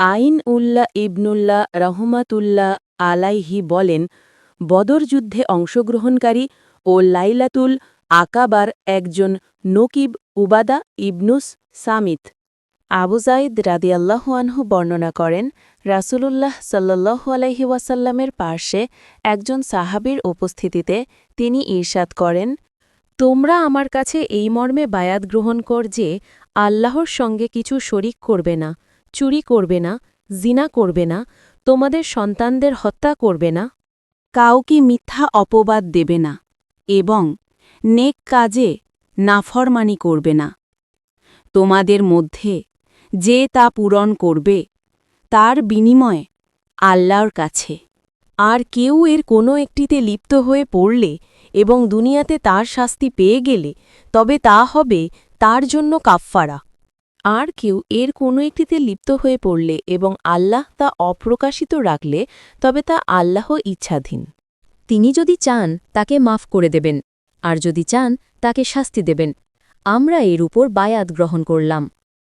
আইন উল্লাহ ইবনুল্লাহ রহমাতুল্লাহ আলাইহি বলেন, বদর যুদ্ধে অংশগ্রহণকারী ও লাইলাতুল আকাবার একজন নকিব উবাদা ইবনুস সামিত আবু জাইদ রাদিয়াল্লাহু বর্ণনা করেন, রাসূলুল্লাহ সাল্লাল্লাহু আলাইহি ওয়াসাল্লামের পার্শ্বে একজন সাহাবীর উপস্থিতিতে তিনি ঈর্ষাদ করেন, তোমরা আমার কাছে এই মর্মে বায়াত গ্রহণ কর যে আল্লাহর সঙ্গে কিছু শরিক করবে না। চুরি করবে না, জিনা করবে না, তোমাদের সন্তানদের হত্যা করবে না। কাউকে মিথ্যা অপবাদ দেবে না এবং নেক কাজে নাফরমানি করবে না। তোমাদের মধ্যে যে তা পূরণ করবে, তার বিনিময়ে আল্লাহর কাছে। আর কেউ এর কোনো একটিতে লিপ্ত হয়ে পড়লে এবং দুনিয়াতে তার শাস্তি পেয়ে গেলে, তবে তা হবে তার জন্য কাফফারা। আর কেউ এর কোনো একটিতে লিপ্ত হয়ে পড়লে এবং আল্লাহ তা অপ্রকাশিত রাখলে, তবে তা আল্লাহ ইচ্ছাধীন। তিনি যদি চান, তাকে মাফ করে দেবেন। আর যদি চান, তাকে শাস্তি দেবেন। আমরা এর উপর বায়াত গ্রহণ করলাম।